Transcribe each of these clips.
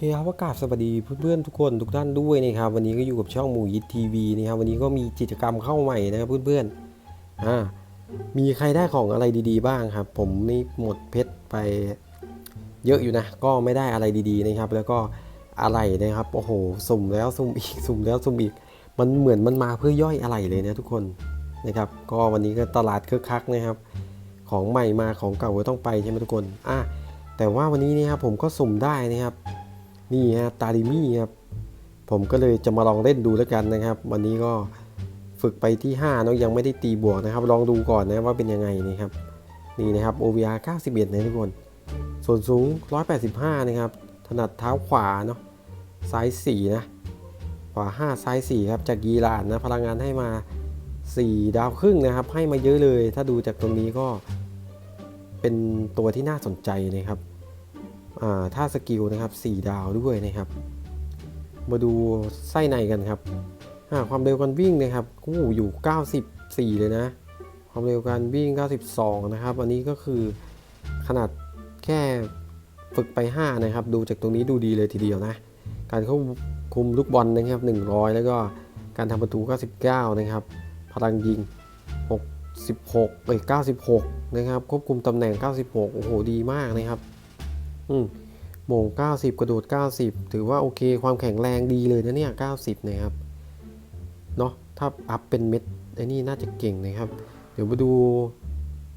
เคครับอากาศสวัสดีเพื่อนๆทุกคนทุกท่านด้วยนะครับวันนี้ก็อยู่กับช่องหมูยิททีวีนะครับวันนี้ก็มีกิจกรรมเข้าใหม่นะครับเพื่อนๆอ่ามีใครได้ของอะไรดีๆบ้างครับ ผมนี่หมดเพชรไปเยอะอยู่นะ ก็ไม่ได้อะไรดีๆนะครับ แล้วก็อะไรนะครับโอ้โหสุ่มแล้วสุ่มอีกสุ่มแล้วสุ่มอีก มันเหมือนมันมาเพื่อย่อยอะไรเลยนะทุกคนนะครับ ก็วันนี้ก็ตลาดคึกคักนะครับ ของใหม่มาของเก่าก็ต้องไปใช่ไหมทุกคนอะแต่ว่าวันนี้นะครับผมก็สุ่มได้นะครับ นี่ฮะตาลิมี่ครับผมก็เลยจะมาลองเล่นดูแล้วกันนะครับ วันนี้ก็ฝึกไปที่5เนอะยังไม่ได้ตีบวกนะครับ ลองดูก่อนนะว่าเป็นยังไงนี่ครับ นี่นะครับ OVR 91นะทุกคน ส่วนสูง 185 นะครับ ถนัดเท้าขวาเนาะซ้าย4นะขวา 5 ซ้าย 4 ครับ จากยีรานนะพลังงานให้มา 4 ดาวครึ่งนะครับ ให้มาเยอะเลย ถ้าดูจากตรงนี้ก็เป็นตัวที่น่าสนใจนะครับ อ่าถ้าสกิลนะครับ 4 ดาวด้วยนะครับ มาดูไส้ในกันครับความเร็วการวิ่งนะครับกู้อยู่ 94 เลยนะ ความเร็วการวิ่ง 92 นะครับ อันนี้ก็คือขนาดแค่ฝึกไป 5 นะครับ ดูจากตรงนี้ดูดีเลยทีเดียวนะ การควบคุมลูกบอลนะครับ 100 แล้วก็การทำประตู 99 นะครับ พลังยิง 66เอ้ย96 นะครับ ควบคุมตำแหน่ง 96 โอ้โห ดีมากนะครับ โมง 90 กระโดด 90 ถือว่าโอเค ความแข็งแรงดีเลยนะเนี่ย 90 นะครับ เนาะถ้าอัพเป็นเม็ดไอ้นี่น่าจะเก่งนะครับ เดี๋ยวมาดู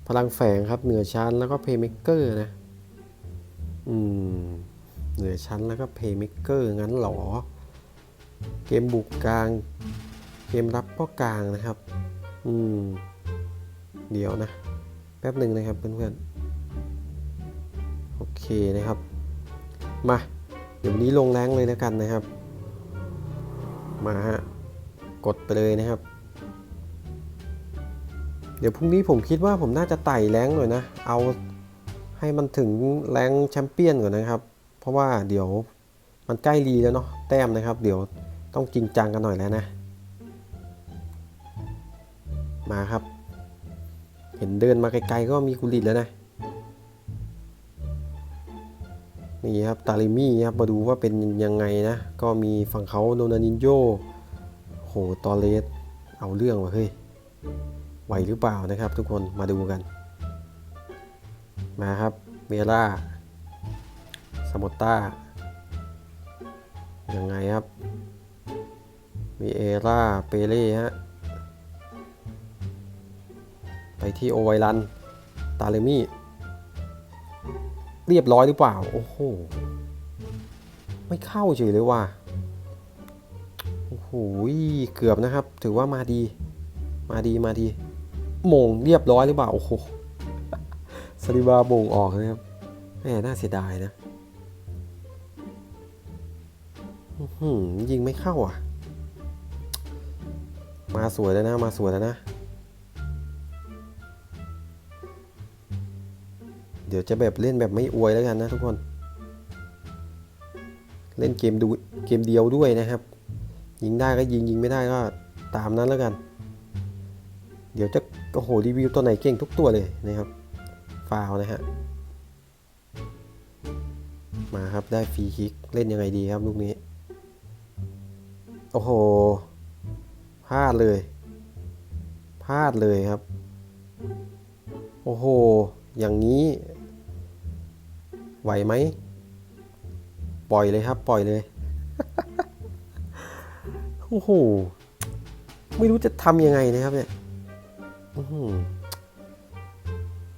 พลังแฝงครับ เหนือชั้นแล้วก็เพย์เม k เกอร์นะ อืม เหนือชั้นแล้วก็เพย์เม k เกอร์งั้นหรอ เกมบุกกลาง เกมรับก็กลางนะครับ อืม เดี๋ยวนะ แป๊บหนึ่งนะครับเพื่อนๆ นะครับ มา เดี๋ยวนนี้ลงแรงเลยแล้วกันนะครับ มาฮะ กดไปเลยนะครับ เดี๋ยวพรุ่งนี้ผมคิดว่าผมน่าจะไต่แรงหน่อยนะ เอาให้มันถึงแรงแชมเปี้ยนก่อนนะครับ เพราะว่าเดี๋ยวมันใกล้รีแล้วเนาะ แต้มนะครับ เดี๋ยวต้องจริงจังกันหน่อยแล้วนะ มาครับ เห็นเดินมาไกลๆก็มีกุลิตแล้วนะ นี่ครับตาลิมี่ครับมาดูว่าเป็นยังไงนะ ก็มีฝั่งเขาโนนานินโยโหตอเลสเอาเรื่องว่ะเฮ้ยไหวหรือเปล่านะครับ ทุกคนมาดูกัน มาครับเมล่าสมอตตายังไงครับ มีเอร่าเปเล่ฮะไปที่โอไวรัน ตาเลมี่ เรียบร้อยหรือเปล่า โอ้โห ไม่เข้าเฉยเลยว่ะ โอ้โห เกือบนะครับ ถือว่ามาดี มาดี มาดี มงเรียบร้อยหรือเปล่า โอ้โหสลิบาโมงออกนะครับแหมน่าเสียดายนะหือยิงไม่เข้าอะ มาสวยแล้วนะ มาสวยแล้วนะ เดี๋ยวจะแบบเล่นแบบไม่อวยแล้วกันนะทุกคน เล่นเกมดูเกมเดียวด้วยนะครับ ยิงได้ก็ยิงยิงไม่ได้ก็ตามนั้นแล้วกัน เดี๋ยวจะโอ้โหรีวิวตัวไหนเก่งทุกตัวเลยนะครับฟาวนะฮะมาครับได้ฟรีคิกเล่นยังไงดีครับลูกนี้โอ้โหพลาดเลยพลาดเลยครับ โอ้โห อย่างนี้ ไหวไหม ปล่อยเลยครับ ปล่อยเลย โอ้โห ไม่รู้จะทำยังไงนะครับเนี่ย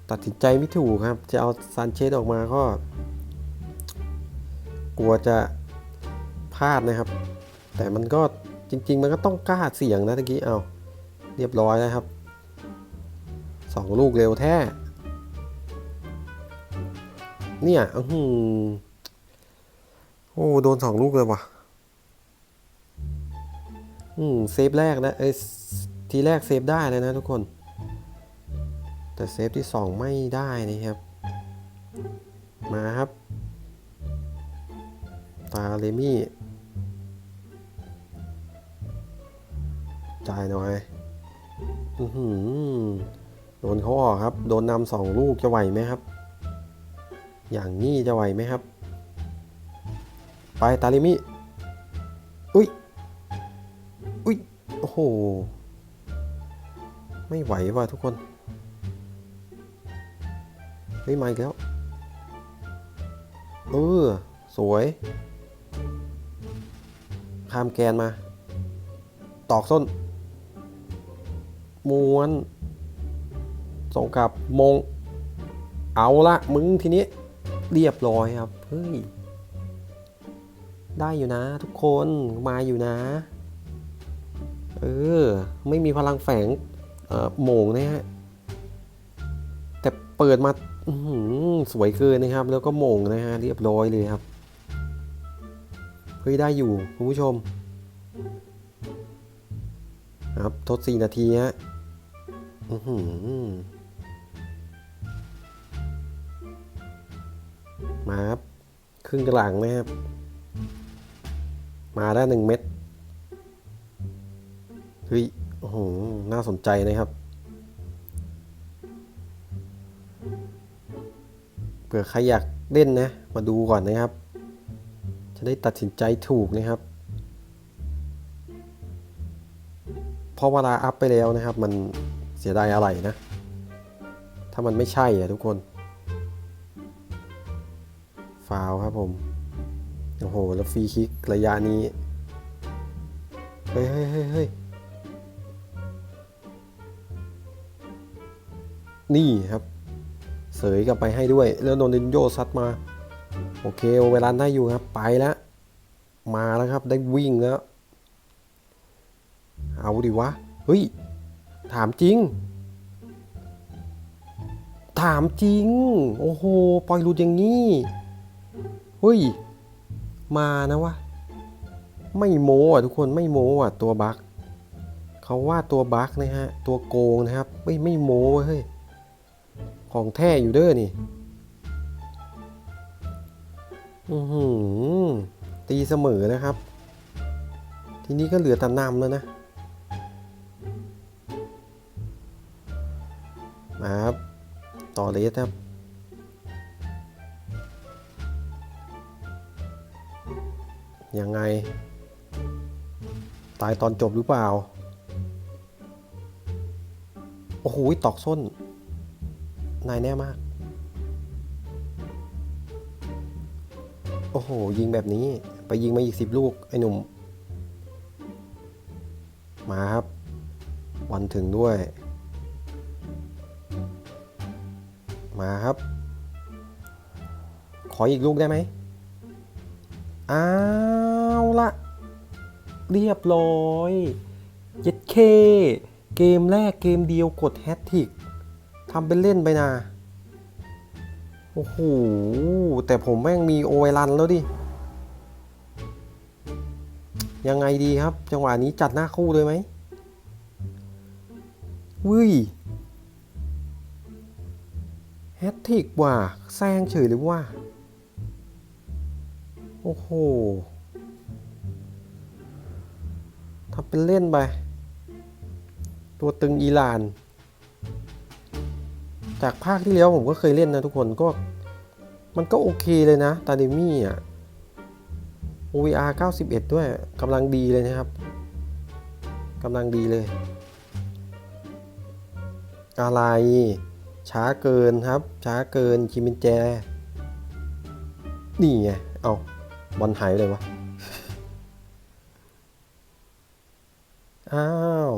ตัดสินใจไม่ถูกครับ จะเอาซานเชสออกมาก็ กลัวจะพลาดนะครับ แต่มันก็จริง ๆ มันก็ต้องกล้าเสี่ยงนะตะกี้เอา เรียบร้อยแล้วครับสองลูกเร็วแท้ เนี่ยอื้อหือโอ้โดนสองลูกเลยว่ะ อืมเซฟแรกนะเอ้ยทีแรกเซฟได้เลยนะทุกคน แต่เซฟที่สองไม่ได้นะครับ มาครับ ตาเลมี่ จ่ายหน่อย อือหือโดนเขาออกครับ โดนนำสองลูกจะไหวไหมครับ อย่างนี้จะไหวไหมครับ ไปตาลิมิ อุ้ย อุ้ย โอ้โห ไม่ไหวว่ะทุกคน เฮ้ยมาอีกแล้ว เออ สวย ข้ามแกนมา ตอกส้น ม้วน ส่งกลับมงเอาละมึงทีนี้ เรียบร้อยครับ เฮ้ย ได้อยู่นะ ทุกคน มาอยู่นะ เออ ไม่มีพลังแฝงเอ่อโมงนะฮะ แต่เปิดมาอื้อหือสวยเกินนะครับ แล้วก็โมงนะฮะ เรียบร้อยเลยครับ เฮ้ย ได้อยู่ คุณผู้ชม ครับ ทดสี่นาทีฮะ อื้อหือ มาครับครึ่งกลางนะครับ มาได้หนึ่งเม็ดเฮ้ยโอ้โหน่าสนใจนะครับเผื่อใครอยากเล่นนะ มาดูก่อนนะครับ จะได้ตัดสินใจถูกนะครับเพราะเวลาอัพไปแล้วนะครับ มันเสียดายอะไรนะ ถ้ามันไม่ใช่อะทุกคนาวครับผม โอ้โห แล้วฟรีคิกระยะนี้เฮ้ยเฮ้ยเฮ้ยเฮ้ยนี่ครับ เสยกลับไปให้ด้วย แล้วโดนดินโยซัดมา โอเคเวลาได้อยู่ครับ ไปแล้ว มาแล้วครับ ได้วิ่งแล้ว เอาดิวะ เฮ้ย ถามจริง ถามจริง โอ้โห ปล่อยหลุดอย่างนี้ เฮ้ย มานะวะ ไม่โม้อะทุกคนไม่โม้อะตัวบั๊กเขาว่าตัวบั๊กนะฮะ ตัวโกงนะครับ ไม่ไม่โม้เฮ้ย ของแท้อยู่เด้อนี่ อือหือ ตีเสมอนะครับ ทีนี้ก็เหลือแต่นำแล้วนะ มาครับ ต่อเลสครับ ยังไง ตายตอนจบหรือเปล่า โอ้โหตอกส้น นายแน่มาก โอ้โห ยิงแบบนี้ ไปยิงมาอีกสิบลูก ไอ้หนุ่ม มาครับวันถึงด้วย มาครับ ขออีกลูกได้ไหม อ้าวละ เรียบร้อยเจ็ดเค เกมแรกเกมเดียวกดแฮตทิกทำเป็นเล่นไปนะโอ้โห แต่ผมแม่งมีโอไวรันแล้วดิ ยังไงดีครับ จังหวะนี้จัดหน้าคู่เลยไหมวุ้ยแฮตทิกว่ะแซงเฉยหรือว่า โอ้โหทำเป็นเล่นไป ตัวตึงอีหราน จากภาคที่แล้วผมก็เคยเล่นนะทุกคนก็ มันก็โอเคเลยนะ ตาเดมี่อะ OVR 91 ด้วยกำลังดีเลยนะครับกำลังดีเลย อะไร ช้าเกินครับ ช้าเกินคิมินแจ นี่ไง เอา บอลหายเลยวะ อ้าว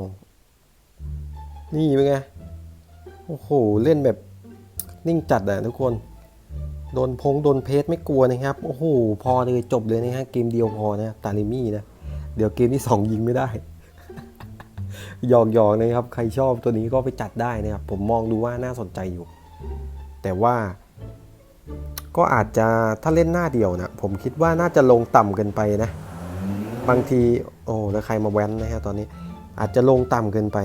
นี่เป็นไง โอ้โห เล่นแบบนิ่งจัดอะทุกคน โดนพงโดนเพจไม่กลัวนะครับ โอ้โห พอเลยจบเลยนะฮะ เกมเดียวพอนะตาลิมี่นะ เดี๋ยวเกมที่ 2 ยิงไม่ได้หยอกหยอกๆนะครับ ใครชอบตัวนี้ก็ไปจัดได้นะครับ ผมมองดูว่าน่าสนใจอยู่ แต่ว่า ก็อาจจะถ้าเล่นหน้าเดียวนะผมคิดว่าน่าจะลงต่ำเกินไปนะ บางทีโอ้แล้วใครมาแว้นนะฮะตอนนี้อาจจะลงต่ำเกินไป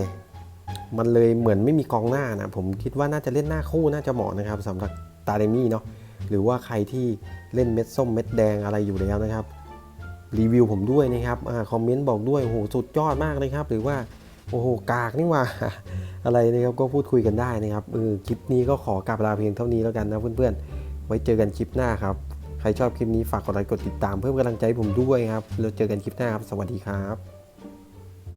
มันเลยเหมือนไม่มีกองหน้านะผมคิดว่าน่าจะเล่นหน้าคู่น่าจะเหมาะนะครับสำหรับตาเดมี่เนาะหรือว่าใครที่เล่นเม็ดส้มเม็ดแดงอะไรอยู่แล้วนะครับรีวิวผมด้วยนะครับอคอมเมนต์บอกด้วยโอ้โหสุดยอดมากนะครับ หรือว่าโอ้โหกากนี่ว่าอะไรนะครับก็พูดคุยกันได้นะครับเออคลิปนี้ก็ขอกลับลาเพียงเท่านี้แล้วกันนะเพื่อนๆ ไว้เจอกันคลิปหน้าครับ ใครชอบคลิปนี้ฝากกดไลค์กดติดตามเพิ่มกำลังใจผมด้วยครับ แล้วเจอกันคลิปหน้าครับ สวัสดีครับ